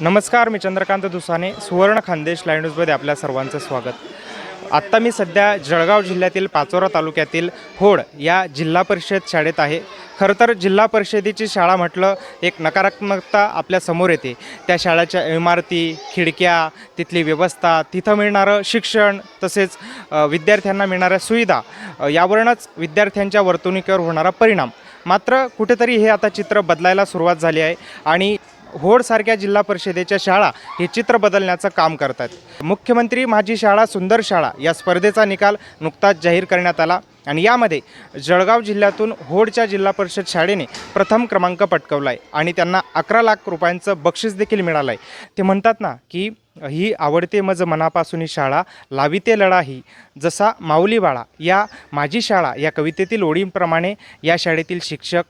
नमस्कार मी चंद्रकांत दुसाने सुवर्ण खानदेश लाईव्ह न्यूजमध्ये आपल्या सर्वांचं स्वागत. आत्ता मी सध्या जळगाव जिल्ह्यातील पाचोरा तालुक्यातील होड या जिल्हा परिषद शाळेत आहे. खरं तर जिल्हा परिषदेची शाळा म्हटलं एक नकारात्मकता आपल्यासमोर येते. त्या शाळेच्या इमारती खिडक्या तिथली व्यवस्था तिथं मिळणारं शिक्षण तसेच विद्यार्थ्यांना मिळणाऱ्या सुविधा यावरूनच विद्यार्थ्यांच्या वर्तणुकीवर होणारा परिणाम. मात्र कुठेतरी हे आता चित्र बदलायला सुरुवात झाली आहे आणि होडसारख्या जिल्हा परिषदेच्या शाळा हे चित्र बदलण्याचं काम करतात मुख्यमंत्री माझी शाळा सुंदर शाळा या स्पर्धेचा निकाल नुकताच जाहीर करण्यात आला आणि यामध्ये जळगाव जिल्ह्यातून होडच्या जिल्हा परिषद शाळेने प्रथम क्रमांक पटकवला आहे आणि त्यांना अकरा लाख रुपयांचं बक्षीस देखील मिळालं आहे ते म्हणतात ना की ही आवडते मज मनापासून ही शाळा लाविते लढा ही. जसा माऊली बाळा या माझी शाळा या कवितेतील ओळींप्रमाणे या शाळेतील शिक्षक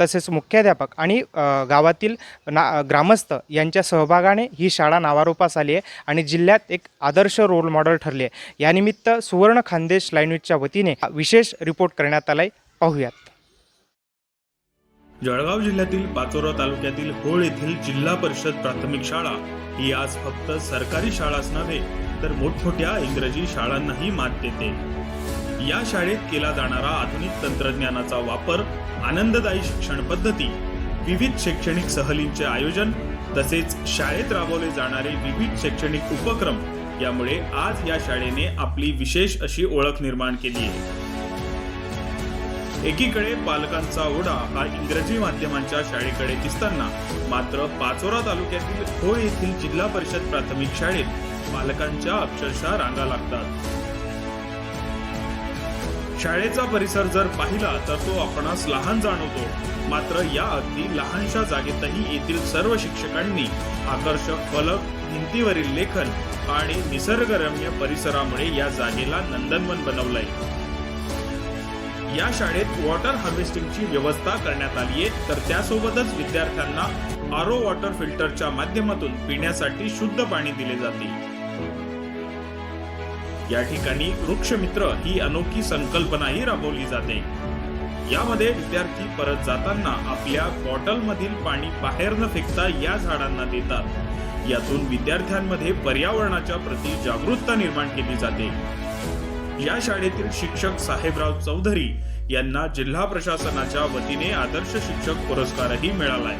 तसेच मुख्याध्यापक आणि गावातील ना ग्रामस्थ यांच्या सहभागाने ही शाळा नावारूपास आली आहे आणि जिल्ह्यात एक आदर्श रोल मॉडेल ठरली आहे. यानिमित्त सुवर्ण खानदेश लाईव्ह वतीने विशेष रिपोर्ट करण्यात आलाय. पाहूयात. जळगाव जिल्ह्यातील पाचोरा तालुक्यातील होळ येथील जिल्हा परिषद प्राथमिक शाळा ही आज फक्त सरकारी शाळाच नव्हे तर मोठमोठ्या इंग्रजी शाळांनाही मात देते. या शाळेत केला जाणारा आधुनिक तंत्रज्ञानाचा वापर आनंददायी शिक्षण पद्धती विविध शैक्षणिक सहलींचे आयोजन तसेच शाळेत राबवले जाणारे विविध शैक्षणिक उपक्रम यामुळे आज या शाळेने आपली विशेष अशी ओळख निर्माण केली आहे. एकीकडे पालकांचा ओढा हा इंग्रजी माध्यमांच्या शाळेकडे दिसताना मात्र पाचोरा तालुक्यातील होळ येथील जिल्हा परिषद प्राथमिक शाळेत पालकांच्या अक्षरशः रांगा लागतात. शाळेचा परिसर जर पाहिला तर तो आपणास लहान जाणवतो. मात्र या अगदी लहानशा जागेतही येथील सर्व शिक्षकांनी आकर्षक फलक भिंतीवरील लेखन आणि निसर्गरम्य परिसरामुळे या जागेला नंदनवन बनवलंय. या शाळेत वॉटर हार्वेस्टिंगची व्यवस्था करण्यात आली आहे तर त्यासोबतच विद्यार्थ्यांना आरो वॉटर फिल्टरच्या माध्यमातून पिण्यासाठी शुद्ध पाणी दिले जाते. या ठिकाणी वृक्षमित्र ही अनोखी संकल्पनाही राबवली जाते. यामध्ये विद्यार्थी परत जाताना आपल्या बॉटलमधील पाणी बाहेर न फेकता या झाडांना देतात. यातून विद्यार्थ्यांमध्ये पर्यावरणाच्या प्रती जागरूकता निर्माण केली जाते. या शाळेतील शिक्षक साहेबराव चौधरी यांना जिल्हा प्रशासनाच्या वतीने आदर्श शिक्षक पुरस्कारही मिळालाय.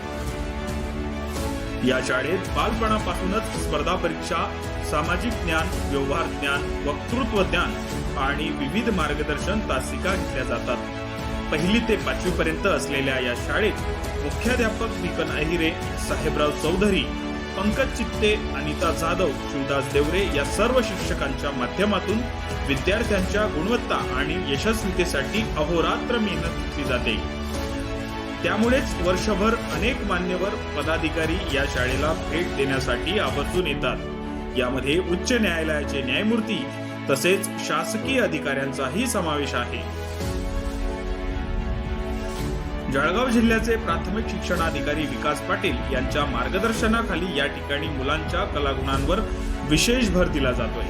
या शाळेत बालपणापासूनच स्पर्धा परीक्षा सामाजिक ज्ञान व्यवहार ज्ञान वक्तृत्व ज्ञान आणि विविध मार्गदर्शन तासिका घेतल्या जातात. पहिली ते पाचवी पर्यंत असलेल्या या शाळेत मुख्याध्यापक निकन अहिरे साहेबराव चौधरी पंकज चित्ते अनिता जाधव शिवदास देवरे या सर्व शिक्षकांच्या माध्यमातून विद्यार्थ्यांच्या गुणवत्ता आणि यशस्वीतेसाठी अहोरात्र मेहनत घेतली जाते. त्यामुळेच वर्षभर अनेक मान्यवर पदाधिकारी या शाळेला भेट देण्यासाठी आवर्जून येतात. यामध्ये उच्च न्यायालयाचे न्यायमूर्ती तसेच शासकीय अधिकाऱ्यांचाही समावेश आहे. जळगाव जिल्ह्याचे प्राथमिक शिक्षणाधिकारी विकास पाटील यांच्या मार्गदर्शनाखाली या ठिकाणी मुलांच्या कलागुणांवर विशेष भर दिला जातोय.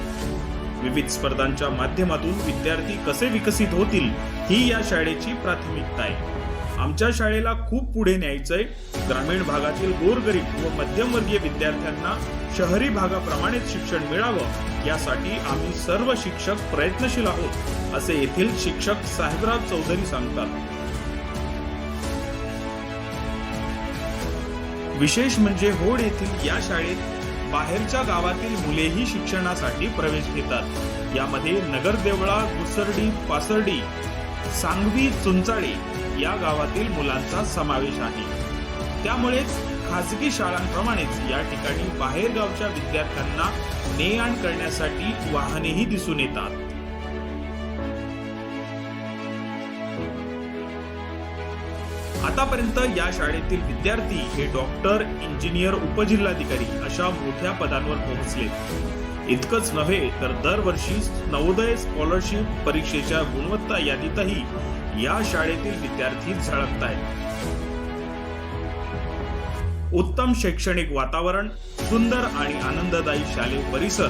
विविध स्पर्धांच्या माध्यमातून विद्यार्थी कसे विकसित होतील ही या शाळेची प्राथमिकता आहे. आमच्या शाळेला खूप पुढे न्यायचंय. ग्रामीण भागातील गोरगरीब व मध्यमवर्गीय विद्यार्थ्यांना शहरी भागाप्रमाणेच शिक्षण मिळावं यासाठी आम्ही सर्व शिक्षक प्रयत्नशील आहोत असे येथील शिक्षक साहेबराव चौधरी सांगतात. विशेष म्हणजे होड येथील या शाळेत बाहेरच्या गावातील मुलेही शिक्षणासाठी प्रवेश घेतात. यामध्ये नगरदेवळा घुसर्डी पासर्डी सांगवी चुंचाळे या गावातील मुलांचा समावेश आहे. त्यामुळेच खासगी शाळांप्रमाणेच या ठिकाणी बाहेरगावच्या विद्यार्थ्यांना ने आण करण्यासाठी वाहनेही दिसून येतात. आतापर्यंत या शाळेतील विद्यार्थी हे डॉक्टर इंजिनियर उपजिल्हाधिकारी अशा मोठ्या पदांवर पोहोचले. इतकंच नव्हे तर दरवर्षी नवोदय स्कॉलरशिप परीक्षेच्या गुणवत्ता यादीतही या शाळेतील विद्यार्थी झळकत आहेत उत्तम शैक्षणिक वातावरण सुंदर आणि आनंददायी शालेय परिसर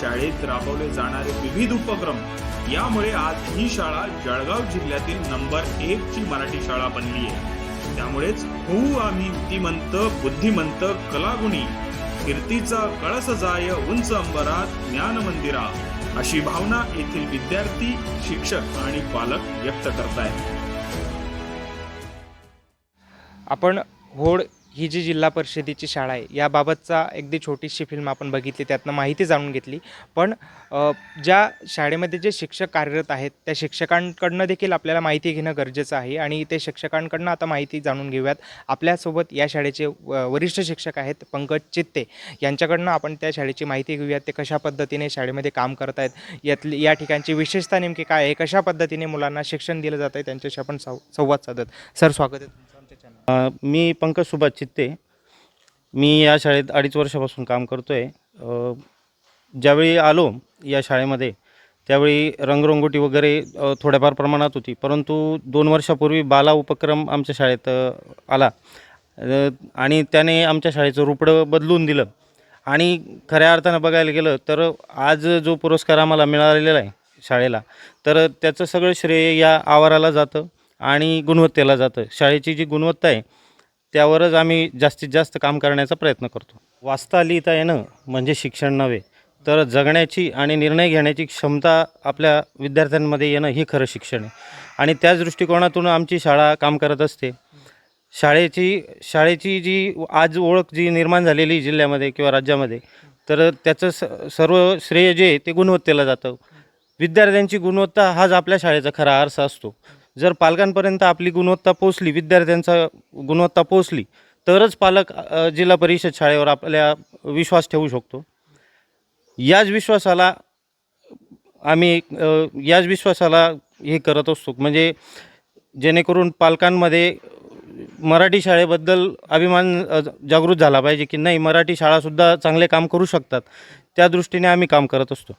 शाळेत राबवले जाणारे विविध उपक्रम यामुळे आज ही शाळा जळगाव जिल्ह्यातील नंबर एक ची मराठी शाळा बनली आहे. त्यामुळेच होऊ आम्ही युक्तिमंत बुद्धिमंत कलागुणी कीर्तीचा कळस जाय उंच अंबरात ज्ञान मंदिरा अशी भावना येथील विद्यार्थी शिक्षक आणि पालक व्यक्त करतायत. आपण होड ही जी जिल्हा परिषदेची शाळा आहे याबाबतचा अगदी छोटीशी फिल्म आपण बघितली त्यातनं माहिती जाणून घेतली. पण ज्या शाळेमध्ये जे शिक्षक कार्यरत आहेत त्या शिक्षकांकडनं देखील आपल्याला माहिती घेणं गरजेचं आहे आणि ते शिक्षकांकडनं आता माहिती जाणून घेऊयात. आपल्यासोबत या शाळेचे व- वरिष्ठ शिक्षक आहेत पंकज चित्ते. यांच्याकडनं आपण त्या शाळेची माहिती घेऊयात ते कशा पद्धतीने शाळेमध्ये काम करत आहेत यातली या ठिकाणची विशेषता नेमकी काय आहे? कशा पद्धतीने मुलांना शिक्षण दिलं जातं आहे त्यांच्याशी आपण संवाद साधत. सर स्वागत आहे मी पंकज सुभाष चित्ते. मी या शाळेत अडीच वर्षापासून काम करतो आहे ज्यावेळी आलो या शाळेमध्ये त्यावेळी रंगरंगोटी वगैरे थोड्याफार प्रमाणात होती. परंतु दोन वर्षापूर्वी बाला उपक्रम आमच्या शाळेत आला. आणि त्याने आमच्या शाळेचं रुपडं बदलून दिलं. आणि खऱ्या अर्थानं बघायला गेलं तर आज जो पुरस्कार आम्हाला मिळालेला आहे शाळेला तर त्याचं सगळं श्रेय या आवाराला जातं. आणि गुणवत्तेला जातं शाळेची जी गुणवत्ता आहे त्यावरच आम्ही जास्तीत जास्त काम करण्याचा प्रयत्न करतो. वाचता लिहिता येणं म्हणजे शिक्षण नव्हे तर जगण्याची आणि निर्णय घेण्याची क्षमता आपल्या विद्यार्थ्यांमध्ये येणं हे खरं शिक्षण आहे. आणि त्याच दृष्टिकोनातून आमची शाळा काम करत असते. शाळेची शाळेची जी आज ओळख जी निर्माण झालेली जिल्ह्यामध्ये किंवा राज्यामध्ये तर त्याचं स सर्व श्रेय जे ते गुणवत्तेला जातं. विद्यार्थ्यांची गुणवत्ता हाच आपल्या शाळेचा खरा आरसा असतो. जर पालकांपर्यंत आपली गुणवत्ता पोचली विद्यार्थ्यांचा गुणवत्ता पोचली तरच पालक जिल्हा परिषद शाळेवर आपल्या विश्वास ठेवू शकतो. याच विश्वासाला आम्ही याच विश्वासाला हे करत असतो. म्हणजे जेणेकरून पालकांमध्ये मराठी शाळेबद्दल अभिमान जागृत झाला पाहिजे की नाही मराठी शाळासुद्धा चांगले काम करू शकतात. त्या दृष्टीने आम्ही काम करत असतो.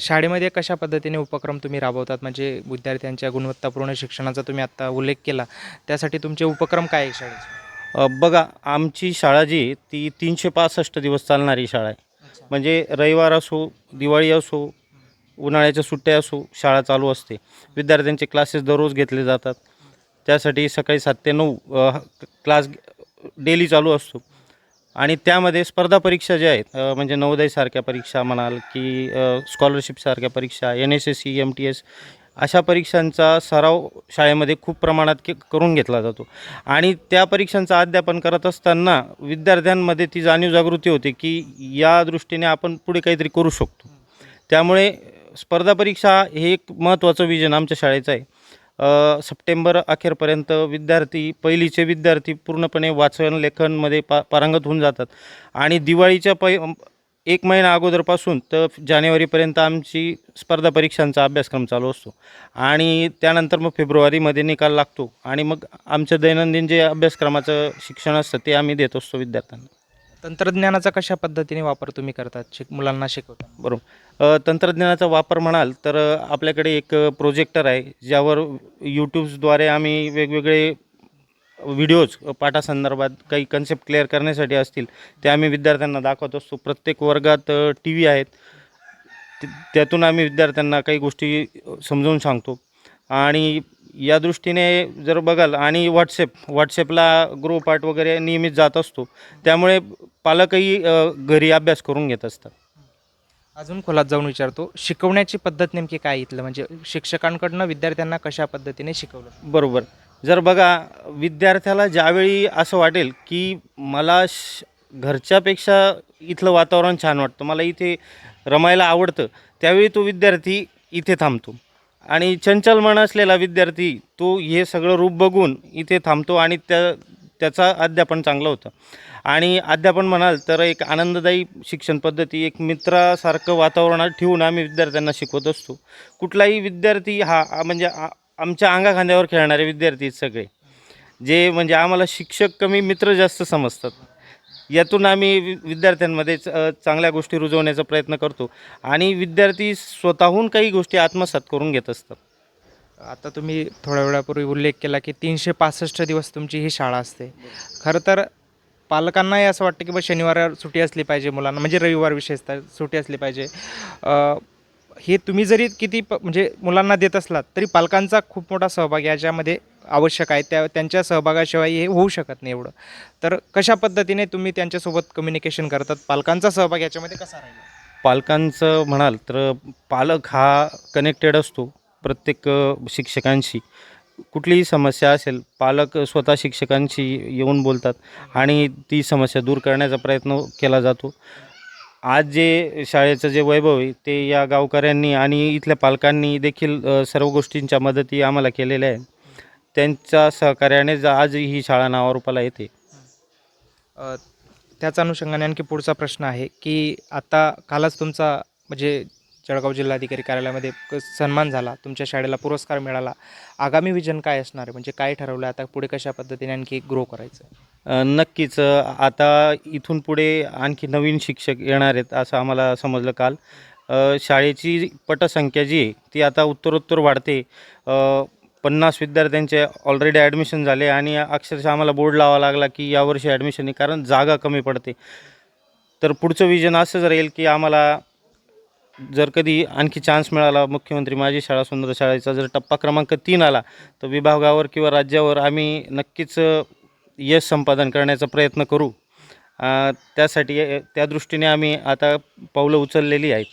शाळेमध्ये कशा पद्धतीने उपक्रम तुम्ही राबवतात? म्हणजे विद्यार्थ्यांच्या गुणवत्तापूर्ण शिक्षणाचा तुम्ही आत्ता उल्लेख केला. त्यासाठी तुमचे उपक्रम काय आहे शाळेचे? बघा आमची शाळा जी ती तीनशे पासष्ट दिवस चालणारी शाळा आहे. म्हणजे रविवार असो दिवाळी असो उन्हाळ्याच्या सुट्ट्या असो शाळा चालू असते. विद्यार्थ्यांचे क्लासेस दररोज घेतले जातात. त्यासाठी सकाळी सात ते नऊ क्लास डेली चालू असतो. आणि त्यामध्ये स्पर्धा परीक्षा ज्या आहेत म्हणजे नवोदयसारख्या परीक्षा म्हणाल की स्कॉलरशिपसारख्या परीक्षा N S S C M T S अशा परीक्षांचा सराव शाळेमध्ये खूप प्रमाणात के करून घेतला जातो. आणि त्या परीक्षांचं अध्यापन करत असताना विद्यार्थ्यांमध्ये ती जाणीव जागृती होते की या दृष्टीने आपण पुढे काहीतरी करू शकतो. त्यामुळे स्पर्धा परीक्षा हे एक महत्त्वाचं विजन आमच्या शाळेचं आहे. सप्टेंबर अखेरपर्यंत विद्यार्थी पहिलीचे विद्यार्थी पूर्णपणे वाचन लेखनमध्ये पा पारंगत होऊन जातात. आणि दिवाळीच्या पै एक महिना अगोदरपासून तर जानेवारीपर्यंत आमची स्पर्धा परीक्षांचा अभ्यासक्रम चालू असतो. आणि त्यानंतर मग फेब्रुवारीमध्ये निकाल लागतो. आणि मग आमचं दैनंदिन जे अभ्यासक्रमाचं शिक्षण असतं ते आम्ही देत असतो विद्यार्थ्यांना. तंत्रज्ञानाचा कशा पद्धतीने वापर तुम्ही करतात शिक मुलांना शिकवता? बरोबर. अ, तंत्रज्ञानाचा वापर म्हणाल तर अ, आपल्याकडे एक प्रोजेक्टर आहे ज्यावर यूट्यूब्सद्वारे आम्ही वेगवेगळे व्हिडिओज पाठासंदर्भात काही कन्सेप्ट क्लिअर करण्यासाठी असतील ते आम्ही विद्यार्थ्यांना दाखवत असतो. प्रत्येक वर्गात टी व्ही आहेत. त्यातून आम्ही विद्यार्थ्यांना काही गोष्टी समजावून सांगतो. आणि या दृष्टीने जर बघाल आणि व्हॉट्सॲप व्हॉट्सॲपला गृहपाठ वगैरे नियमित जात असतो. त्यामुळे पालकही घरी अभ्यास करून घेत असतात. अजून खोलात जाऊन विचारतो शिकवण्याची पद्धत नेमकी काय इथलं? म्हणजे शिक्षकांकडनं विद्यार्थ्यांना कशा पद्धतीने शिकवलं? बरोबर. जर बघा विद्यार्थ्याला ज्यावेळी असं वाटेल की मला श घरच्यापेक्षा इथलं वातावरण छान वाटतं मला इथे रमायला आवडतं त्यावेळी तो विद्यार्थी इथे थांबतो. आणि चंचल मन असलेला विद्यार्थी तो हे सगळं रूप बघून इथे थांबतो आणि त्या त्याचा अध्यापन चांगलं होतं. आणि अध्यापन म्हणाल तर एक आनंददायी शिक्षण पद्धती एक मित्रासारखं वातावरणात ठेवून आम्ही विद्यार्थ्यांना शिकवत असतो. कुठलाही विद्यार्थी हा म्हणजे आ- आमच्या अंगाखांद्यावर खेळणारे विद्यार्थी सगळे जे म्हणजे आम्हाला शिक्षक कमी मित्र जास्त समजतात. यातून आम्ही वि- विद्यार्थ्यांमध्ये च- चांगल्या गोष्टी रुजवण्याचा प्रयत्न करतो. आणि विद्यार्थी स्वतःहून काही गोष्टी आत्मसात करून घेत असतात. आता तुम्ही थोड्या वेळापूर्वी उल्लेख केला की तीनशे पासष्ट दिवस तुमची ही शाळा असते. खरं तर पालकांनाही असं वाटतं की बा शनिवार सुट्टी असली पाहिजे मुलांना म्हणजे रविवार विशेषतः सुट्टी असली पाहिजे. हे तुम्ही जरी किती प म्हणजे मुलांना देत असलात तरी पालकांचा खूप मोठा सहभाग याच्यामध्ये आवश्यक आहे त्या त्यांच्या सहभागाशिवाय हे होऊ शकत नाही एवढं. तर कशा पद्धतीने तुम्ही त्यांच्यासोबत कम्युनिकेशन करतात? पालकांचा सहभाग याच्यामध्ये कसा राहील? पालकांचं म्हणाल तर पालक हा कनेक्टेड असतो प्रत्येक शिक्षकांशी. कुठलीही समस्या असेल पालक स्वतः शिक्षकांशी येऊन बोलतात आणि ती समस्या दूर करण्याचा प्रयत्न केला जातो. आज जे शाळेचं जे वैभव आहे ते या गावकऱ्यांनी आणि इथल्या पालकांनी देखील सर्व गोष्टींच्या मदती आम्हाला केलेल्या आहे त्यांच्या सहकार्याने आज ही शाळा नावारूपाला येते. अ, त्याच अनुषंगाने आणखी पुढचा प्रश्न आहे की आता कालच तुमचा म्हणजे जळगाव जिल्हाधिकारी कार्यालयामध्ये क- सन्मान झाला तुमच्या शाळेला पुरस्कार मिळाला. आगामी विजन काय असणार आहे? म्हणजे काय ठरवलं? आता पुढे कशा पद्धतीने आणखी ग्रो करायचं? अ, नक्कीच. अ, आता इथून पुढे आणखी नवीन शिक्षक येणार आहेत असं आम्हाला समजलं काल. अ, शाळेची पटसंख्या जी आहे ती आता उत्तरोत्तर वाढते. अ, पन्नास विद्यार्थ्यांचे ऑलरेडी ॲडमिशन झाले आणि अक्षरशः आम्हाला बोर्ड लावा लागला की यावर्षी ॲडमिशन आहे कारण जागा कमी पडते. तर पुढचं विजन असंच राहील की आम्हाला जर कधी आणखी चान्स मिळाला मुख्यमंत्री माझी शाळा सुंदर शाळेचा जर टप्पा क्रमांक तीन आला तर विभागावर किंवा राज्यावर आम्ही नक्कीच यश संपादन करण्याचा प्रयत्न करू. त्यासाठी त्या दृष्टीने आम्ही आता पावलं उचललेली आहेत.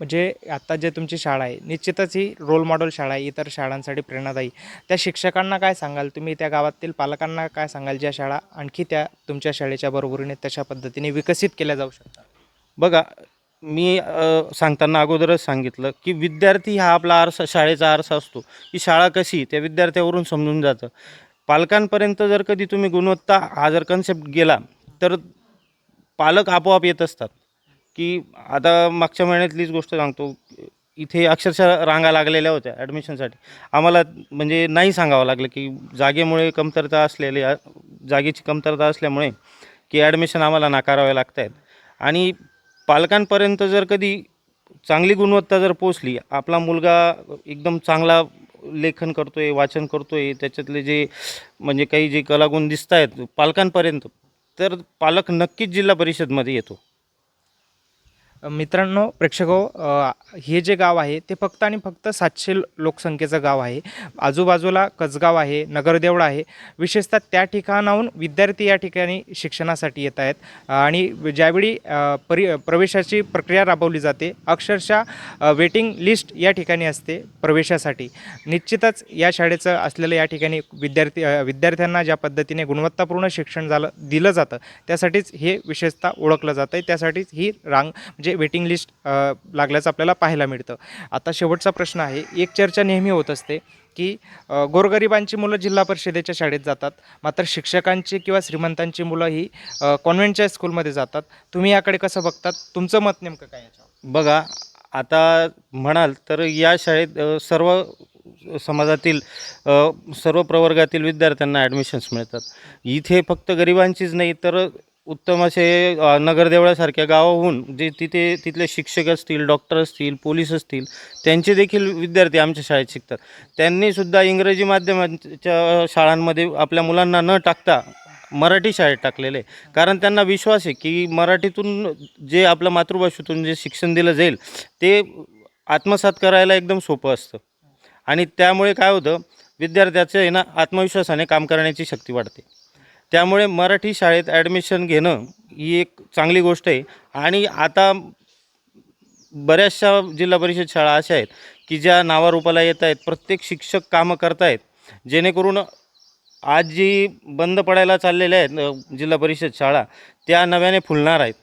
म्हणजे आता जे तुमची शाळा आहे निश्चितच ही रोल मॉडेल शाळा आहे इतर शाळांसाठी प्रेरणादायी. त्या शिक्षकांना काय सांगाल? तुम्ही त्या गावातील पालकांना काय सांगाल? ज्या शाळा आणखी त्या तुमच्या शाळेच्या बरोबरीने तशा पद्धतीने विकसित केल्या जाऊ शकतात? बघा मी सांगताना अगोदरच सांगितलं की विद्यार्थी हा आपला आरसा शाळेचा आरसा असतो. की शाळा कशी त्या विद्यार्थ्यावरून समजून जातं. पालकांपर्यंत जर कधी तुम्ही गुणवत्ता हा जर कन्सेप्ट गेला तर पालक आपोआप येत असतात. की आता मागच्या महिन्यातलीच गोष्ट सांगतो. इथे अक्षरशः रांगा लागलेल्या होत्या ॲडमिशनसाठी आम्हाला म्हणजे नाही सांगावं लागलं की जागेमुळे कमतरता असलेली जागेची कमतरता असल्यामुळे की ॲडमिशन आम्हाला नाकारावे लागत आहेत आणि पालकांपर्यंत जर कधी चांगली गुणवत्ता जर पोचली आपला मुलगा एकदम चांगला लेखन करतो आहे वाचन करतो आहे त्याच्यातले जे म्हणजे काही जे कलागुण दिसत आहेत पालकांपर्यंत तर पालक नक्कीच जिल्हा परिषदमध्ये येतो. मित्रांनो प्रेक्षको हे जे गाव आहे ते फक्त आणि फक्त सातशे लोकसंख्येचं गाव आहे. आजूबाजूला कसगाव आहे नगरदेवळा आहे. विशेषतः त्या ठिकाणाहून विद्यार्थी या ठिकाणी शिक्षणासाठी येत आहेत. आणि ज्यावेळी परि प्रवेशाची प्रक्रिया राबवली जाते अक्षरशः वेटिंग लिस्ट या ठिकाणी असते प्रवेशासाठी. निश्चितच या शाळेचं असलेलं या ठिकाणी विद्यार्थी विद्यार्थ्यांना ज्या पद्धतीने गुणवत्तापूर्ण शिक्षण झालं दिलं जातं त्यासाठीच हे विशेषतः ओळखलं जातं आहे त्यासाठीच ही रांग म्हणजे म्हणजे वेटिंग लिस्ट लागल्याचं आपल्याला पाहायला मिळतं. आता शेवटचा प्रश्न आहे एक चर्चा नेहमी होत असते की गोरगरिबांची मुलं जिल्हा परिषदेच्या शाळेत जातात मात्र शिक्षकांची किंवा श्रीमंतांची मुलं ही कॉन्व्हेंटच्या स्कूलमध्ये जातात. तुम्ही याकडे कसं बघतात? तुमचं मत नेमकं काय याच्यावर बघा आता म्हणाल तर या शाळेत सर्व समाजातील सर्व प्रवर्गातील विद्यार्थ्यांना ॲडमिशन्स मिळतात. इथे फक्त गरिबांचीच नाही तर उत्तम असे नगरदेवळासारख्या गावाहून जे तिथे तिथले शिक्षक असतील डॉक्टर असतील पोलीस असतील त्यांचे देखील विद्यार्थी आमच्या शाळेत शिकतात. त्यांनीसुद्धा इंग्रजी माध्यमांच्या शाळांमध्ये आपल्या मुलांना न टाकता मराठी शाळेत टाकलेले. आहे. कारण त्यांना विश्वास आहे की मराठीतून जे आपल्या मातृभाषेतून जे शिक्षण दिलं जाईल ते आत्मसात करायला एकदम सोपं असतं. आणि त्यामुळे काय होतं विद्यार्थ्याचं आहे ना आत्मविश्वासाने काम करण्याची शक्ती वाढते. त्यामुळे मराठी शाळेत ॲडमिशन घेणं ही एक चांगली गोष्ट आहे. आणि आता बऱ्याचशा जिल्हा परिषद शाळा अशा आहेत की ज्या नावारूपाला येत आहेत प्रत्येक शिक्षक कामं करतायत. जेणेकरून आज जी बंद पडायला चाललेल्या आहेत जिल्हा परिषद शाळा त्या नव्याने फुलणार आहेत.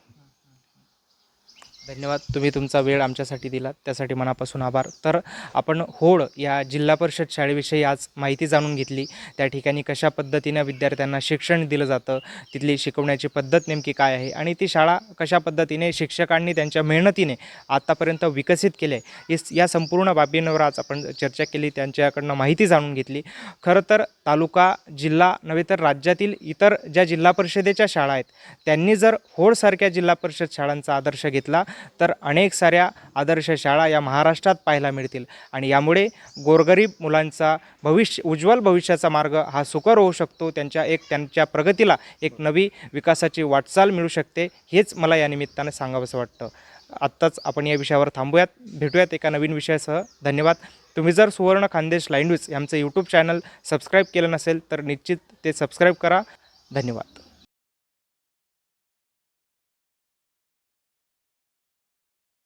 धन्यवाद. तुम्ही तुमचा वेळ आमच्यासाठी दिलात. त्यासाठी मनापासून आभार. तर आपण होड या जिल्हा परिषद शाळेविषयी आज माहिती जाणून घेतली. त्या ठिकाणी कशा पद्धतीनं विद्यार्थ्यांना शिक्षण दिलं जातं तिथली शिकवण्याची पद्धत नेमकी काय आहे आणि ती शाळा कशा पद्धतीने शिक्षकांनी त्यांच्या मेहनतीने आत्तापर्यंत विकसित केले आहे इस या संपूर्ण बाबींवर आज आपण चर्चा केली. त्यांच्याकडनं माहिती जाणून घेतली. खरं तर तालुका जिल्हा नव्हे तर राज्यातील इतर ज्या जिल्हा परिषदेच्या शाळा आहेत त्यांनी जर होडसारख्या जिल्हा परिषद शाळांचा आदर्श घेतला तर अनेक साऱ्या आदर्श शाळा या महाराष्ट्रात पाहायला मिळतील. आणि यामुळे गोरगरीब मुलांचा भविष्य उज्ज्वल भविष्याचा मार्ग हा सुकर होऊ शकतो. त्यांच्या एक त्यांच्या प्रगतीला एक नवी विकासाची वाटचाल मिळू शकते. हेच मला या निमित्तानं सांगावंसं वाटतं. आत्ताच आपण या विषयावर थांबूयात. भेटूयात एका नवीन विषयासह. धन्यवाद. तुम्ही जर सुवर्ण खानदेश लाईन न्यूज यांचं यूट्यूब चॅनल सबस्क्राईब केलं नसेल तर निश्चित ते सबस्क्राईब करा. धन्यवाद.